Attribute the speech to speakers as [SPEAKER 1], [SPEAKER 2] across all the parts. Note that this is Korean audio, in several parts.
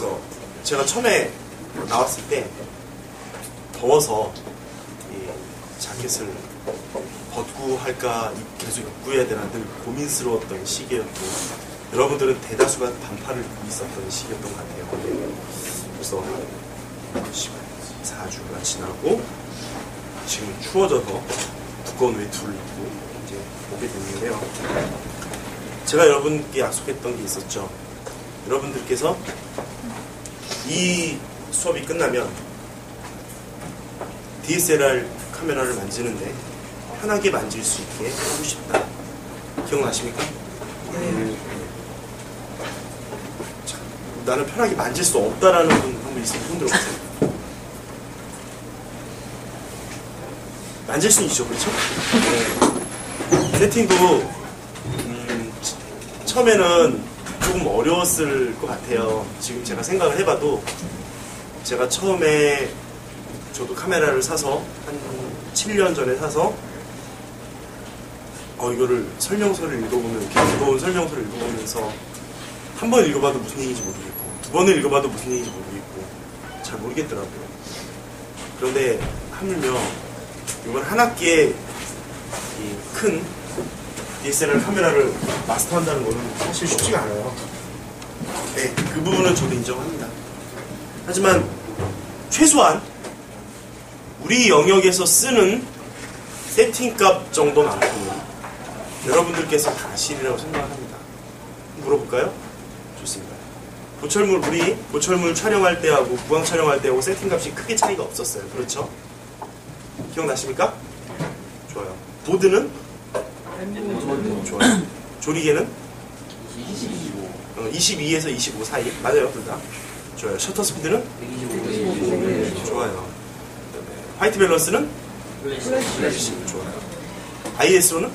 [SPEAKER 1] 그래서 제가 처음에 나왔을 때 더워서 이 자켓을 벗고 할까 계속 입고 해야 되나 늘 고민스러웠던 시기였고 여러분들은 대다수가 반팔을 입고 있었던 시기였던 것 같아요. 그래서 4주가 지나고 지금 추워져서 두꺼운 외투를 입고 이제 오게 됐는데요. 제가 여러분께 약속했던 게 있었죠. 여러분들께서 이 수업이 끝나면 DSLR 카메라를 만지는데 편하게 만질 수 있게 하고 싶다. 기억나십니까? 네. 자, 나는 편하게 만질 수 없다라는 분 한번 있으면 손 들어보세요. 만질 수는 있죠, 그렇죠? 네. 세팅도 음, 처음에는 조금 어려웠을 것 같아요. 지금 제가 생각을 해봐도 제가 처음에 저도 카메라를 사서 한 7년 전에 사서 어 이거를 설명서를 읽어보면 이렇게 무거운 설명서를 읽어보면서 한 번 읽어봐도 무슨 얘기인지 모르겠고 두 번을 읽어봐도 무슨 얘기인지 모르겠고 잘 모르겠더라고요. 그런데 하물며 이번 한 학기에 큰 DSLR 카메라를 마스터한다는 것은 사실 쉽지가 않아요. 네, 그 부분은 저도 인정합니다. 하지만 최소한 우리 영역에서 쓰는 세팅값 정도만큼은 여러분들께서 다 아시리라고 생각합니다. 물어볼까요? 좋습니다. 보철물 우리 보철물 촬영할 때하고 구강 촬영할 때하고 세팅값이 크게 차이가 없었어요. 그렇죠? 기억나십니까? 좋아요. 보드는? 좋아요. 조리개는? 22. 어, 22에서 25 사이. 맞아요, 둘 다. 좋아요. 셔터 스피드는? 125. 좋아요. 화이트 밸런스는? 플래시. 좋아요. IS로는?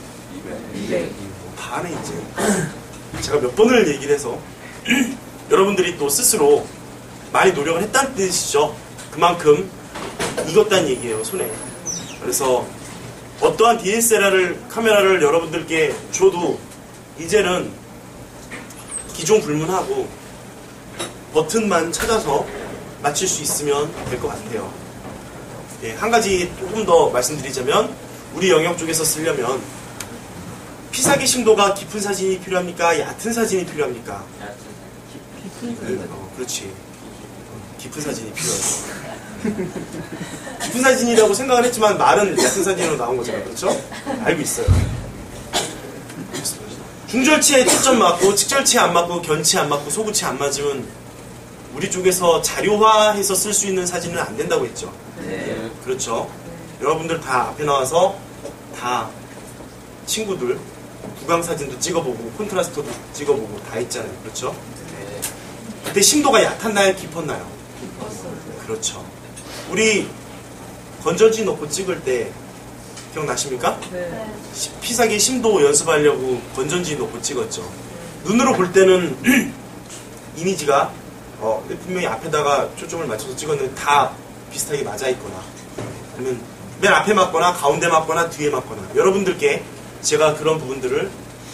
[SPEAKER 1] 200. 다네, 이제. 제가 몇 번을 얘기를 해서 여러분들이 또 스스로 많이 노력을 했다는 뜻이죠. 그만큼 익었다는 얘기예요, 손에. 그래서 어떠한 DSLR 카메라를 여러분들께 줘도 이제는 기존 불문하고 버튼만 찾아서 맞출 수 있으면 될 것 같아요. 예, 한 가지 조금 더 말씀드리자면 우리 영역 쪽에서 쓰려면 피사기 심도가 깊은 사진이 필요합니까? 얕은 사진이 필요합니까?
[SPEAKER 2] 깊은 사진.
[SPEAKER 1] 어, 그렇지. 깊은 사진이 필요하죠. 깊은 사진이라고 생각을 했지만 말은 얕은 사진으로 나온 거잖아요. 그렇죠? 알고 있어요. 중절치에 초점 맞고 측절치에 안 맞고 견치에 안 맞고 소구치에 안 맞으면 우리 쪽에서 자료화해서 쓸 수 있는 사진은 안 된다고 했죠.
[SPEAKER 2] 네.
[SPEAKER 1] 그렇죠. 여러분들 다 앞에 나와서 다 친구들 구강 사진도 찍어보고 콘트라스트도 찍어보고 다 했잖아요. 그렇죠?
[SPEAKER 2] 네.
[SPEAKER 1] 그때 심도가 얕았나요? 깊었나요? 그렇죠. 우리 건전지 놓고 찍을 때 기억나십니까?
[SPEAKER 3] 네.
[SPEAKER 1] 시- 피사기 심도 연습하려고 건전지 놓고 찍었죠. 눈으로 볼 때는 이미지가 어, 근데 분명히 앞에다가 초점을 맞춰서 찍었는데 다 비슷하게 맞아 있거나 아니면 맨 앞에 맞거나 가운데 맞거나 뒤에 맞거나 여러분들께 제가 그런 부분들을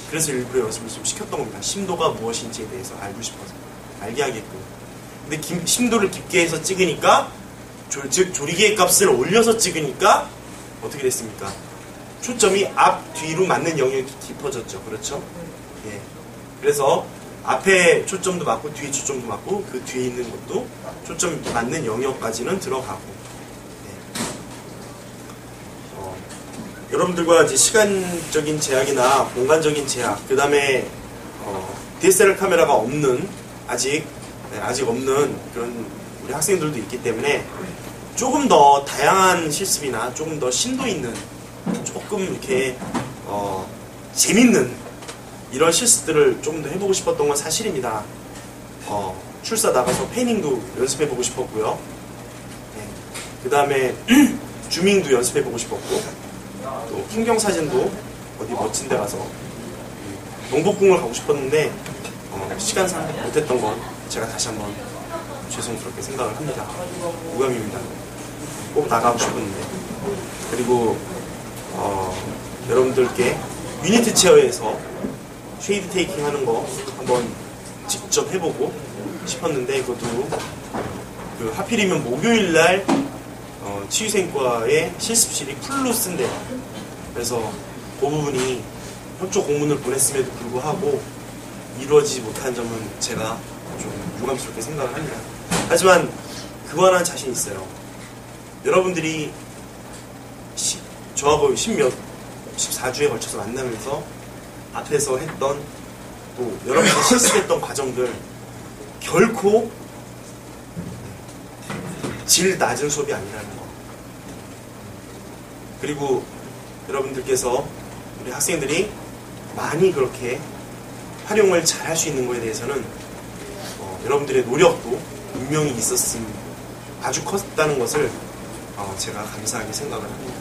[SPEAKER 1] 그래서 일부러 연습을 좀 시켰던 겁니다. 심도가 무엇인지에 대해서 알고 싶어서 알게 하게끔. 근데 김- 심도를 깊게 해서 찍으니까 조, 즉 조리개의 값을 올려서 찍으니까 어떻게 됐습니까? 초점이 앞 뒤로 맞는 영역이 깊어졌죠. 그렇죠? 예. 그래서 앞에 초점도 맞고 뒤에 초점도 맞고 그 뒤에 있는 것도 초점 맞는 영역까지는 들어가고 예. 어, 여러분들과 이제 시간적인 제약이나 공간적인 제약 그 다음에 어, DSLR 카메라가 없는 아직 네, 아직 없는 그런 우리 학생들도 있기 때문에 조금 더 다양한 실습이나 조금 더 심도 있는 조금 이렇게 어, 재밌는 이런 실습들을 좀더 해보고 싶었던 건 사실입니다. 어, 출사 나가서 패닝도 연습해보고 싶었고요. 그 다음에 주밍도 연습해보고 싶었고 또 풍경 사진도 어디 멋진 데 가서 농복궁을 가고 싶었는데 어, 시간상 못했던 건 제가 다시 한번 죄송스럽게 생각을 합니다. 우감입니다. 꼭 나가고 싶었는데 그리고 어, 여러분들께 유니트 체어에서 쉐이드 테이킹 하는 거 한번 직접 해보고 싶었는데 이것도 그 하필이면 목요일 날 어, 치유생과의 실습실이 풀로 쓴대요. 그래서 그 부분이 협조 공문을 보냈음에도 불구하고 이루어지지 못한 점은 제가 좀 유감스럽게 생각을 합니다. 하지만 그거 하나 자신 있어요. 여러분들이 시- 저하고 10몇, 14주에 걸쳐서 만나면서 앞에서 했던 또 여러분들이 실습했던 과정들 결코 질 낮은 수업이 아니라는 거. 그리고 여러분들께서 우리 학생들이 많이 그렇게 활용을 잘 할 수 있는 거에 대해서는 어, 여러분들의 노력도 분명히 있었음 아주 컸다는 것을 어, 제가 감사하게 생각을 합니다.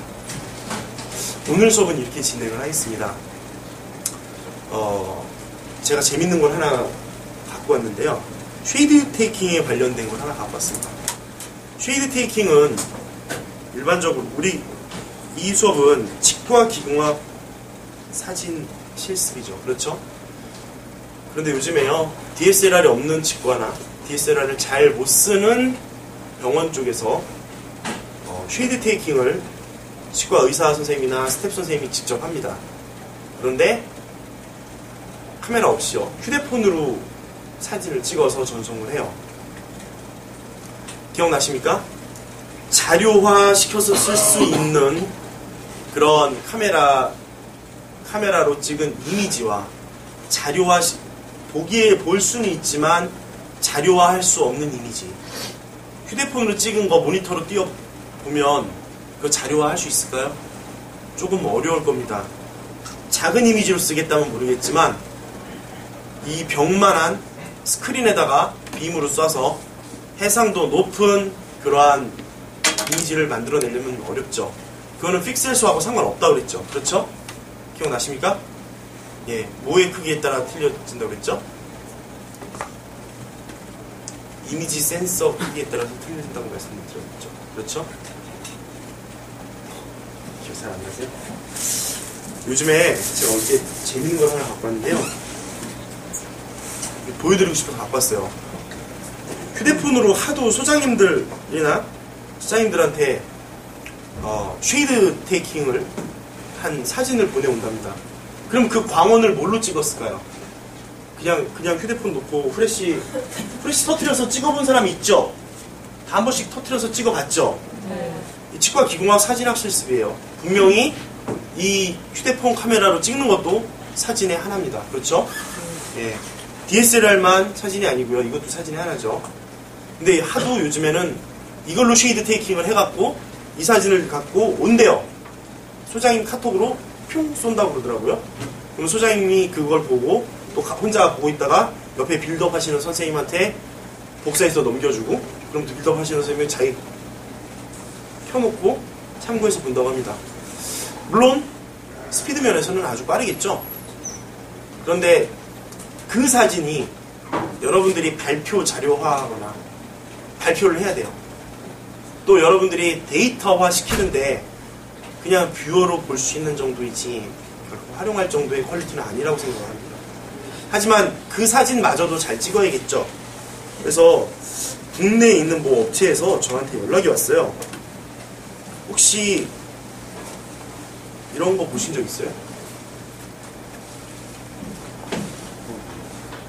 [SPEAKER 1] 오늘 수업은 이렇게 진행을 하겠습니다. 어, 제가 재밌는 걸 하나 갖고 왔는데요. 쉐이드 테이킹에 관련된 걸 하나 갖고 왔습니다. 쉐이드 테이킹은 일반적으로 우리 이 수업은 직화 기공학 사진 실습이죠. 그렇죠? 그런데 요즘에요. DSLR이 없는 치과나 DSLR을 잘 못 쓰는 병원 쪽에서 어, 쉐이드 테이킹을 치과 의사 선생님이나 스텝 선생님이 직접 합니다. 그런데 카메라 없이요. 휴대폰으로 사진을 찍어서 전송을 해요. 기억나십니까? 자료화 시켜서 쓸 수 있는 그런 카메라 카메라로 찍은 이미지와 자료화 시- 보기에 볼 수는 있지만 자료화할 수 없는 이미지. 휴대폰으로 찍은 거 모니터로 띄워 보면 그 자료화할 수 있을까요? 조금 어려울 겁니다. 작은 이미지로 쓰겠다면 모르겠지만 이 벽만한 스크린에다가 빔으로 쏴서 해상도 높은 그러한 이미지를 만들어내려면 어렵죠. 그거는 픽셀 수하고 상관없다고 그랬죠. 그렇죠? 기억나십니까? 예, 모의 크기에 따라 틀려진다고 그랬죠? 이미지 센서 크기에 따라서 틀려진다고 말씀드렸죠. 그렇죠? 기억 잘 안 나세요? 요즘에 제가 어제 재밌는 걸 하나 갖고 왔는데요. 보여드리고 싶어서 갖고 왔어요. 휴대폰으로 하도 소장님들이나 소장님들한테 어, 쉐이드 테이킹을 한 사진을 보내온답니다. 그럼 그 광원을 뭘로 찍었을까요? 그냥 그냥 휴대폰 놓고 후레쉬 후레쉬 터트려서 찍어본 사람 있죠? 다 한 번씩 터트려서 찍어봤죠? 이 치과 기공학 사진학 실습이에요. 분명히 이 휴대폰 카메라로 찍는 것도 사진의 하나입니다. 그렇죠? 예. DSLR만 사진이 아니고요. 이것도 사진의 하나죠. 근데 하도 요즘에는 이걸로 쉐이드 테이킹을 해갖고 이 사진을 갖고 온대요. 소장님 카톡으로 뿅 쏜다고 그러더라고요. 그럼 소장님이 그걸 보고 또 가- 혼자 보고 있다가 옆에 빌드업 하시는 선생님한테 복사해서 넘겨주고 그럼 또 빌드업 하시는 선생님이 자기 켜놓고 참고해서 본다고 합니다. 물론 스피드 면에서는 아주 빠르겠죠. 그런데 그 사진이 여러분들이 발표 자료화하거나 발표를 해야 돼요. 또 여러분들이 데이터화 시키는데 그냥 뷰어로 볼 수 있는 정도이지 활용할 정도의 퀄리티는 아니라고 생각합니다. 하지만 그 사진마저도 잘 찍어야겠죠. 그래서 국내에 있는 뭐 업체에서 저한테 연락이 왔어요. 혹시 이런 거 보신 적 있어요?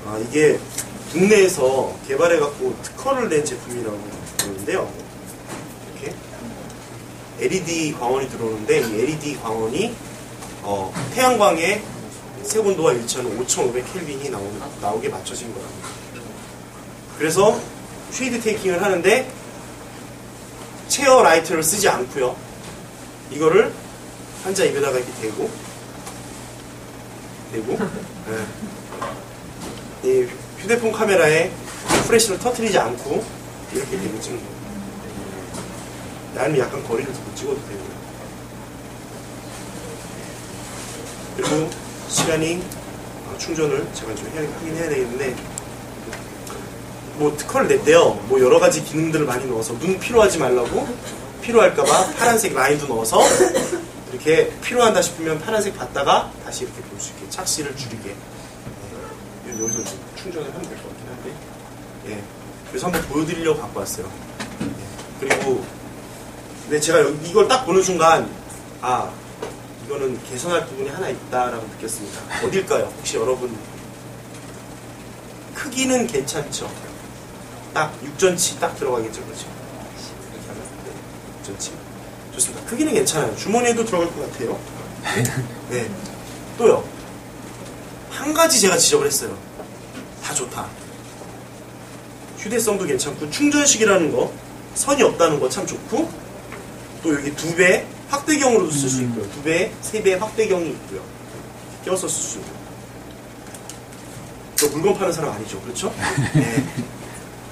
[SPEAKER 1] 아, 이게 국내에서 개발해갖고 특허를 낸 제품이라고 그러는데요. 이렇게 LED 광원이 들어오는데 이 LED 광원이 어, 태양광의 색온도와 일치하는 5500켈빈이 나오는, 나오게 맞춰진 거랍니다. 그래서 쉐이드 테이킹을 하는데 체어 라이트를 쓰지 않고요. 이거를 환자 입에다가 이렇게 대고 대고 예. 이 휴대폰 카메라에 프레쉬를 터트리지 않고 이렇게 대고 찍는 거예요. 나는 약간 거리를 두고 찍어도 되고요. 그리고 시간이 어, 충전을 제가 좀 해야, 하긴 해야 되겠는데 뭐 특허를 냈대요. 뭐 여러 가지 기능들을 많이 넣어서 눈 피로하지 말라고 필요할까봐 파란색 라인도 넣어서 이렇게 필요한다 싶으면 파란색 받다가 다시 이렇게 볼 수 있게 착시를 줄이게 네. 여기서 좀 충전을 하면 될 것 같긴 한데 예. 그래서 한번 보여드리려고 갖고 왔어요. 예. 그리고 근데 제가 이걸 딱 보는 순간 아 이거는 개선할 부분이 하나 있다라고 느꼈습니다. 어딜까요? 혹시 여러분 크기는 괜찮죠? 딱 6전치 딱 들어가겠죠, 그렇죠? 이렇게 하면 네, 6전치 좋습니다. 크기는 괜찮아요. 주머니에도 들어갈 것 같아요. 네. 또요. 한 가지 제가 지적을 했어요. 다 좋다. 휴대성도 괜찮고 충전식이라는 거 선이 없다는 거 참 좋고 또 여기 두 배 확대경으로도 쓸 수 있고요. 두 배, 세 배 확대경이 있고요. 껴서 쓸 수 있고. 또 물건 파는 사람 아니죠. 그렇죠? 네.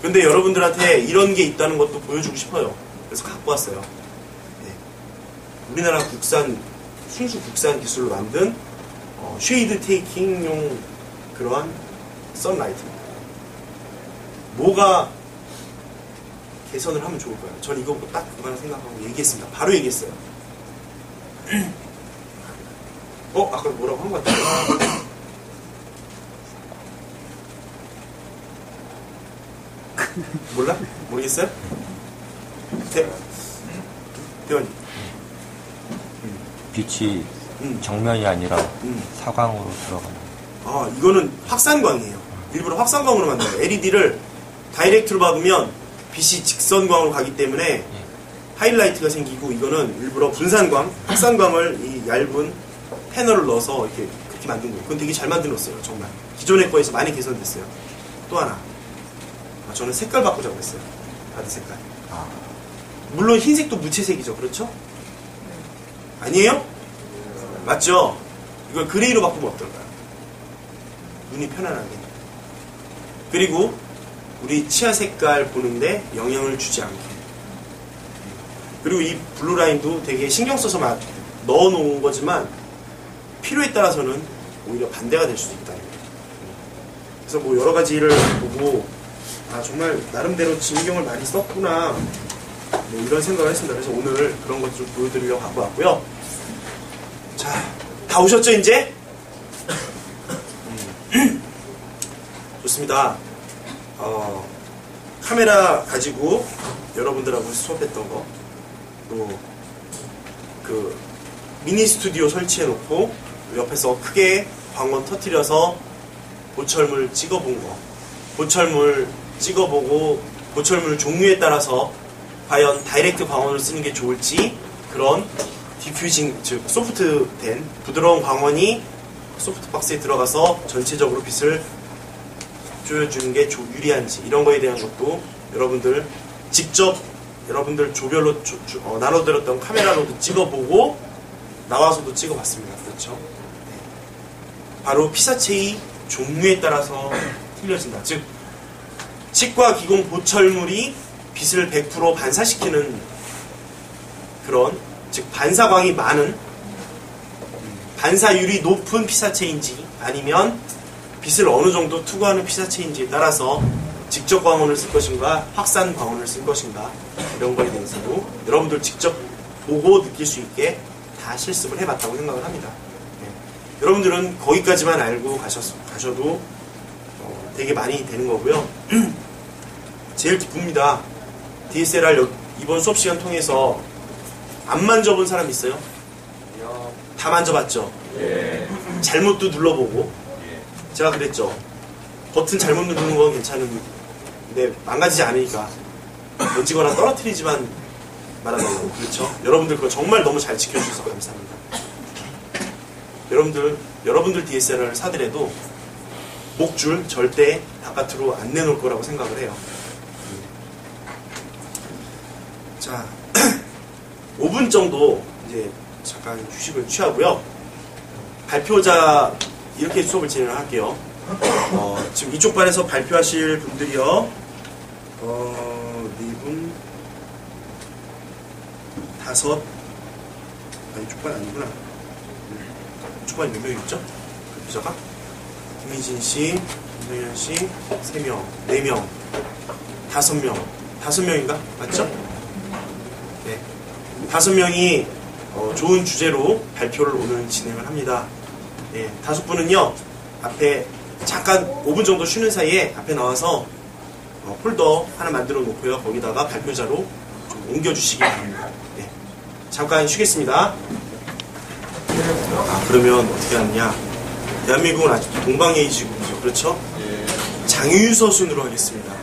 [SPEAKER 1] 근데 여러분들한테 이런 게 있다는 것도 보여주고 싶어요. 그래서 갖고 왔어요. 네. 우리나라 국산, 순수 국산 기술로 만든 어, 쉐이드 테이킹용 그러한 선라이트입니다. 뭐가 개선을 하면 좋을까요? 전 이거 딱 그만 생각하고 얘기했습니다. 바로 얘기했어요. 어? 아까 뭐라고 한 것 같아요. 몰라? 모르겠어요? 대, 대원님.
[SPEAKER 3] 빛이
[SPEAKER 1] 음,
[SPEAKER 3] 정면이 아니라
[SPEAKER 1] 음.
[SPEAKER 3] 사광으로 들어가는.
[SPEAKER 1] 아, 이거는 확산광이에요. 일부러 확산광으로 만들어요. LED를 다이렉트로 박으면 빛이 직선광으로 가기 때문에 하이라이트가 생기고 이거는 일부러 분산광, 확산광을 이 얇은 패널을 넣어서 이렇게 그렇게 만든 거예요. 그건 되게 잘 만들었어요, 정말. 기존의 거에서 많이 개선됐어요. 또 하나. 아, 저는 색깔 바꾸자고 했어요. 바디 색깔.
[SPEAKER 3] 아,
[SPEAKER 1] 물론 흰색도 무채색이죠, 그렇죠? 아니에요? 맞죠? 이걸 그레이로 바꾸면 어떨까요? 눈이 편안하게. 그리고 우리 치아 색깔 보는데 영향을 주지 않게. 그리고 이 블루라인도 되게 신경 써서 막 넣어 놓은 거지만 필요에 따라서는 오히려 반대가 될 수도 있다. 그래서 뭐 여러 가지를 보고 아 정말 나름대로 진경을 많이 썼구나 뭐 이런 생각을 했습니다. 그래서 오늘 그런 것좀 보여드리려고 갖고 왔고요. 자, 다 오셨죠 이제? 음. 좋습니다. 어, 카메라 가지고 여러분들하고 수업했던 거, 또그 미니 스튜디오 설치해 놓고 옆에서 크게 광원 터트려서 보철물 찍어본 거, 보철물 찍어보고 보철물 종류에 따라서 과연 다이렉트 광원을 쓰는 게 좋을지 그런 디퓨징 즉 소프트된 부드러운 광원이 소프트 박스에 들어가서 전체적으로 빛을 조여주는 게 조- 유리한지 이런 거에 대한 것도 여러분들 직접 여러분들 조별로 조- 조- 어, 나눠드렸던 카메라로도 찍어보고 나와서도 찍어봤습니다. 그렇죠? 네. 바로 피사체의 종류에 따라서 틀려진다. 즉 치과 기공 보철물이 빛을 100% 반사시키는 그런 즉 반사광이 많은 반사율이 높은 피사체인지 아니면 빛을 어느 정도 투구하는 피사체인지에 따라서 직접 광원을 쓸 것인가 확산 광원을 쓸 것인가 이런 거에 대해서도 여러분들 직접 보고 느낄 수 있게 다 실습을 해봤다고 생각을 합니다. 네. 여러분들은 거기까지만 알고 가셨, 가셔도 어, 되게 많이 되는 거고요. 제일 기쁩니다. DSLR 여- 이번 수업 시간 통해서 안 만져본 사람 있어요? 다 만져봤죠? 잘못도 눌러보고 제가 그랬죠. 버튼 잘못 누르는 건 괜찮은 데 망가지지 않으니까 던지거나 떨어뜨리지만 말아달라고 그렇죠? 여러분들 그거 정말 너무 잘 지켜주셔서 감사합니다. 여러분들 여러분들 DSLR을 사더라도 목줄 절대 바깥으로 안 내놓을 거라고 생각을 해요. 자, 5분 정도 이제 잠깐 휴식을 취하고요. 발표자 이렇게 수업을 진행을 할게요. 어, 지금 이쪽 반에서 발표하실 분들이요. 어, 네 분, 다섯, 아, 이쪽 반 아니구나. 이쪽 반에 몇 명 있죠? 발표자가? 김희진 씨, 김성현 씨, 세 명, 네 명, 다섯 명, 다섯 명인가? 맞죠? 네. 다섯 명이 어, 좋은 주제로 발표를 오늘 진행을 합니다. 네, 다섯 분은요, 앞에 잠깐 5분 정도 쉬는 사이에 앞에 나와서 홀더 하나 만들어 놓고요. 거기다가 발표자로 좀 옮겨주시기 바랍니다. 네. 잠깐 쉬겠습니다. 아, 그러면 어떻게 하느냐. 대한민국은 아직도 동방예의지국이죠. 그렇죠? 장유서 순으로 하겠습니다.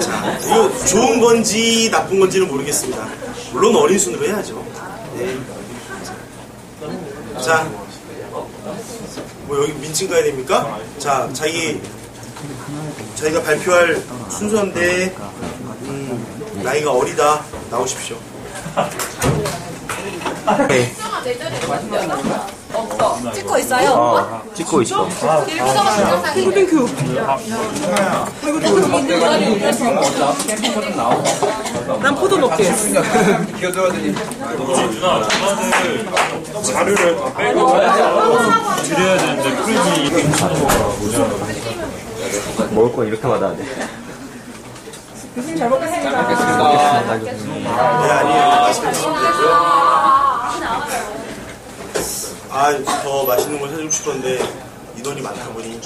[SPEAKER 1] 자, 이거 좋은 건지 나쁜 건지는 모르겠습니다. 물론 어린 순으로 해야죠. 네. 자, 뭐 여기 민증 가야 됩니까? 자, 자기 자기가 발표할 순서인데 음, 나이가 어리다 나오십시오. 네.
[SPEAKER 3] 없어. 찍고 있어요?
[SPEAKER 2] 찍고 있어.
[SPEAKER 3] 땡큐. 난 포도 먹게.
[SPEAKER 4] 자료를 다 빼고 드려야 되는데 프리즌이
[SPEAKER 2] 먹을 거 이렇게 받아야 돼.
[SPEAKER 3] 교수님 잘 먹겠습니다.
[SPEAKER 1] 네, 아니에요. 맛있게 드시면 되고요. 아, 더 맛있는 걸 사주고 싶었는데 이 돈이 많다 보니.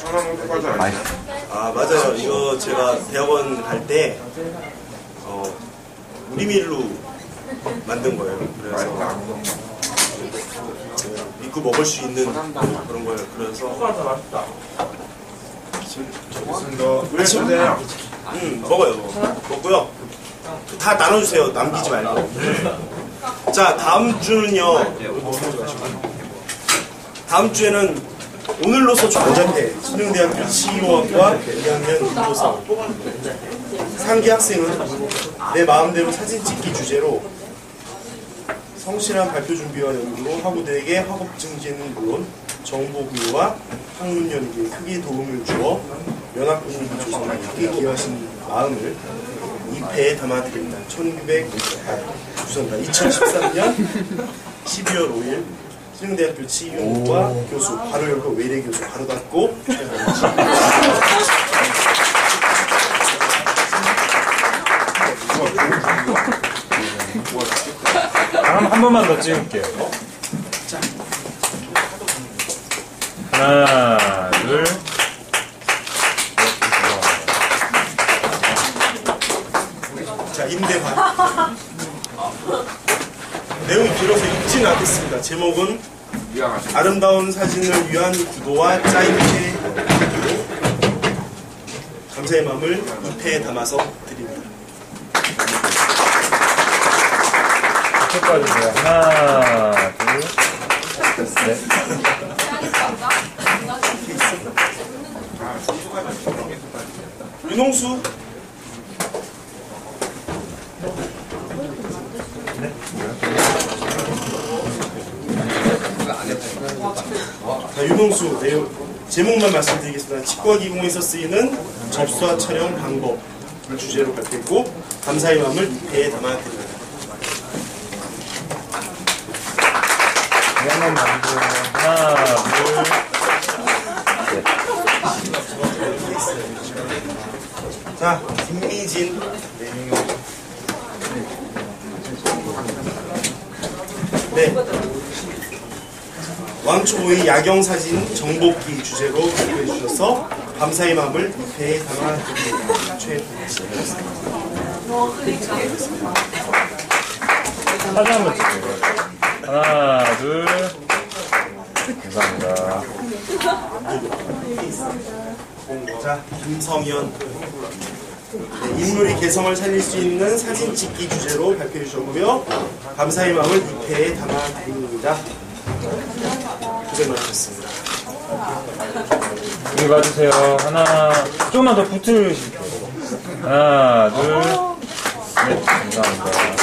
[SPEAKER 1] 아, 맞아요. 이거 제가 대학원 갈 때, 어, 우리밀로 만든 거예요. 그래서 그 믿고 먹을 수 있는 그런 거예요. 그래서
[SPEAKER 4] 왜 주세요?
[SPEAKER 1] 음, 먹어요. 먹고요. 다 나눠주세요. 남기지 말고. 자, 다음 주는요. 다음 주에는 오늘로서 전자태 신흥대학교 치유학과 2학년 인도사 상기 학생은 내 마음대로 사진 찍기 주제로 성실한 발표 준비와 연구로 학우들에게 학업 증진은 물론 정보 공유와 학문 연구에 크게 도움을 주어 연합 분위기 조성에 크게 기여하신 마음을 이 패에 담아드립니다. 1900, 아, 죄송합니다. 2013년 12월 5일 신흥대학교 치윤과 교수 바로 열고 외래 교수 바로 닫고
[SPEAKER 4] 한, 한 번만 더 찍을게요. 하나, 둘.
[SPEAKER 1] 자, 임대관. 내용이 길어서 읽지는 않겠습니다. 제목은 아름다운 사진을 위한 구도와 짜임새 감사의 마음을 이패에 담아서 드립니다.
[SPEAKER 4] 빠주세요. 하나, 둘, 셋.
[SPEAKER 1] 윤홍수. 자, 윤홍수 내용 제목만 말씀드리겠습니다. 치과 기공에서 쓰이는 접수와 촬영 방법을 주제로 발표했고 감사의 마음을 배에 담아드립니다.
[SPEAKER 4] 하나, 둘.
[SPEAKER 1] 자, 김미진. 네. 왕초보의 야경 사진 정복기 주제로 발표해 주셔서 감사의 마음을 배에 담아드립니다. 최혜수 씨.
[SPEAKER 4] 사진 한번 찍어요. 하나, 둘. 감사합니다.
[SPEAKER 1] 자, 김성현. 네, 인물의 개성을 살릴 수 있는 사진 찍기 주제로 발표해 주셨고요. 감사의 마음을 이 배에 담아드립니다. 고생 많으셨습니다.
[SPEAKER 4] 여기 봐주세요. 하나, 조금만 더 붙으실게요. 하나, 둘, 넷, 감사합니다.